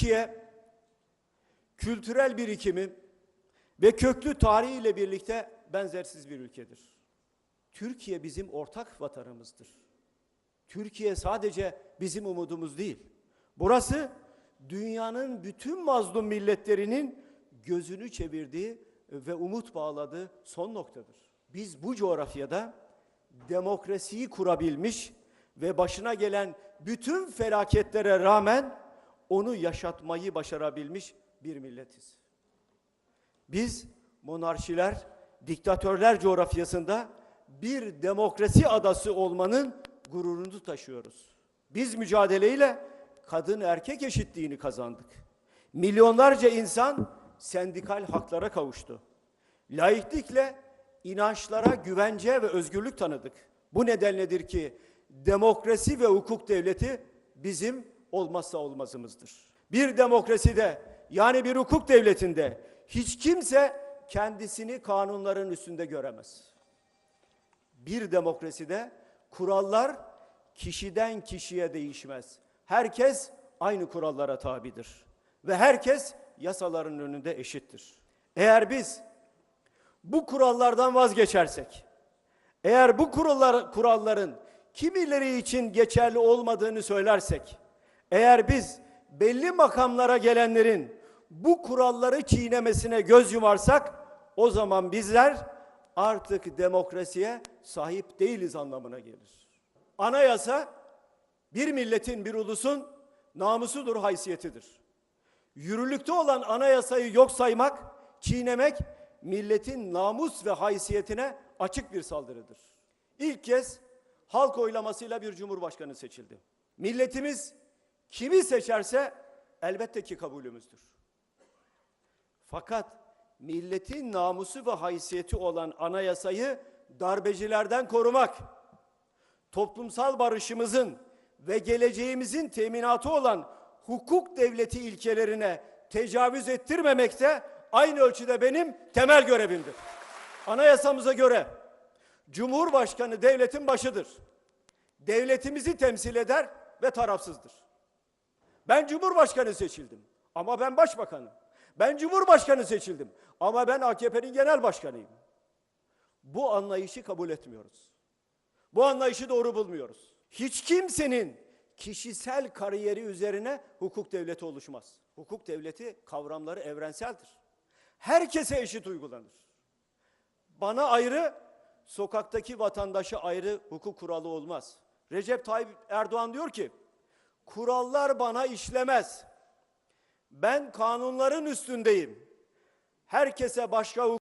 Türkiye kültürel birikimi ve köklü tarihiyle birlikte benzersiz bir ülkedir. Türkiye bizim ortak vatanımızdır. Türkiye sadece bizim umudumuz değil. Burası dünyanın bütün mazlum milletlerinin gözünü çevirdiği ve umut bağladığı son noktadır. Biz bu coğrafyada demokrasiyi kurabilmiş ve başına gelen bütün felaketlere rağmen onu yaşatmayı başarabilmiş bir milletiz. Biz monarşiler, diktatörler coğrafyasında bir demokrasi adası olmanın gururunu taşıyoruz. Biz mücadeleyle kadın erkek eşitliğini kazandık. Milyonlarca insan sendikal haklara kavuştu. Laiklikle inançlara güvence ve özgürlük tanıdık. Bu nedenledir ki demokrasi ve hukuk devleti bizim olmazsa olmazımızdır. Bir demokraside yani bir hukuk devletinde hiç kimse kendisini kanunların üstünde göremez. Bir demokraside kurallar kişiden kişiye değişmez. Herkes aynı kurallara tabidir ve herkes yasaların önünde eşittir. Eğer biz bu kurallardan vazgeçersek, eğer bu kurallar, kuralların kimileri için geçerli olmadığını söylersek, eğer biz belli makamlara gelenlerin bu kuralları çiğnemesine göz yumarsak, o zaman bizler artık demokrasiye sahip değiliz anlamına gelir. Anayasa bir milletin, bir ulusun namusudur, haysiyetidir. Yürürlükte olan anayasayı yok saymak, çiğnemek milletin namus ve haysiyetine açık bir saldırıdır. İlk kez halk oylamasıyla bir cumhurbaşkanı seçildi. Milletimiz kimi seçerse elbette ki kabulümüzdür. Fakat milletin namusu ve haysiyeti olan anayasayı darbecilerden korumak, toplumsal barışımızın ve geleceğimizin teminatı olan hukuk devleti ilkelerine tecavüz ettirmemek de aynı ölçüde benim temel görevimdir. Anayasamıza göre Cumhurbaşkanı devletin başıdır. Devletimizi temsil eder ve tarafsızdır. Ben Cumhurbaşkanı seçildim ama ben başbakanım. Ben Cumhurbaşkanı seçildim ama ben AKP'nin genel başkanıyım. Bu anlayışı kabul etmiyoruz. Bu anlayışı doğru bulmuyoruz. Hiç kimsenin kişisel kariyeri üzerine hukuk devleti oluşmaz. Hukuk devleti kavramları evrenseldir. Herkese eşit uygulanır. Bana ayrı, sokaktaki vatandaşa ayrı hukuk kuralı olmaz. Recep Tayyip Erdoğan diyor ki, kurallar bana işlemez. Ben kanunların üstündeyim. Herkese başka hukuk,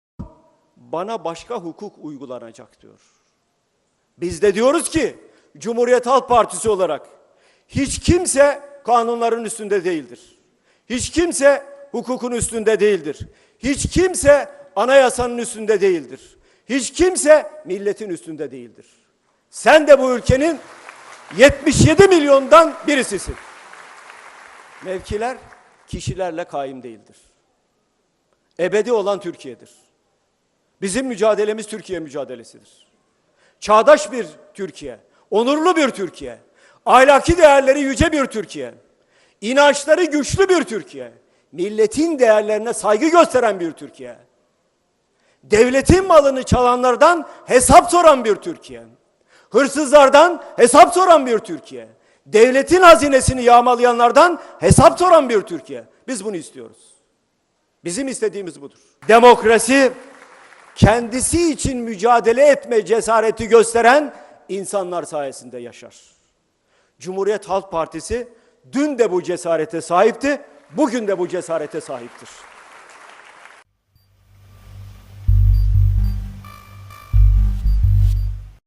bana başka hukuk uygulanacak diyor. Biz de diyoruz ki Cumhuriyet Halk Partisi olarak hiç kimse kanunların üstünde değildir. Hiç kimse hukukun üstünde değildir. Hiç kimse anayasanın üstünde değildir. Hiç kimse milletin üstünde değildir. Sen de bu ülkenin 77 milyondan birisisin. Mevkiler kişilerle kaim değildir. Ebedi olan Türkiye'dir. Bizim mücadelemiz Türkiye mücadelesidir. Çağdaş bir Türkiye, onurlu bir Türkiye, ahlaki değerleri yüce bir Türkiye, inançları güçlü bir Türkiye, milletin değerlerine saygı gösteren bir Türkiye, devletin malını çalanlardan hesap soran bir Türkiye, hırsızlardan hesap soran bir Türkiye, devletin hazinesini yağmalayanlardan hesap soran bir Türkiye. Biz bunu istiyoruz. Bizim istediğimiz budur. Demokrasi kendisi için mücadele etme cesareti gösteren insanlar sayesinde yaşar. Cumhuriyet Halk Partisi dün de bu cesarete sahipti, bugün de bu cesarete sahiptir.